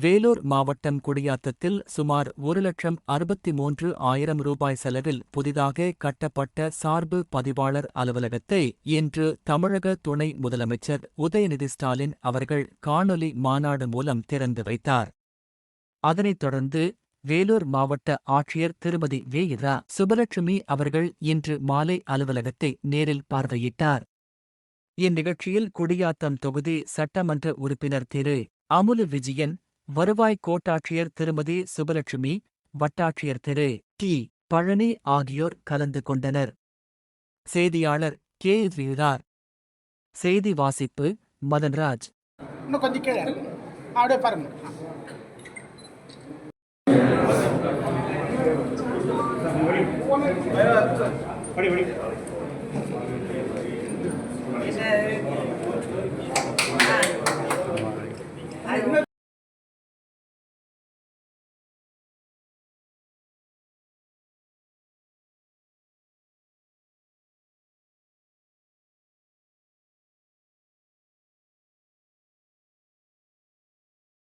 வேலூர் மாவட்டம் குடியாத்தத்தில் சுமார் ஒரு லட்சம் அறுபத்தி மூன்று ஆயிரம் ரூபாய் செலவில் புதிதாக கட்டப்பட்ட சார்பு பதிவாளர் அலுவலகத்தை இன்று தமிழக துணை முதலமைச்சர் உதயநிதி ஸ்டாலின் அவர்கள் காணொலி மாநாடு மூலம் திறந்து வைத்தார். அதனைத் தொடர்ந்து வேலூர் மாவட்ட ஆட்சியர் திருமதி வே. இரா. சுபலட்சுமி அவர்கள் இன்று மாலை அலுவலகத்தை நேரில் பார்வையிட்டார். இந்நிகழ்ச்சியில் குடியாத்தம் தொகுதி சட்டமன்ற உறுப்பினர் திரு. அமுலு விஜயன் வருவாய் கோட்டாட்சியர் திருமதி சுபலட்சுமி வட்டாட்சியர் திரு. டி. பழனி ஆகியோர் கலந்து கொண்டனர். செய்தியாளர் கே. வீரார் செய்தி வாசிப்பு மதன்ராஜ். இன்னும் கொஞ்சம் கீழே அப்படியே பாருங்க. படி படி.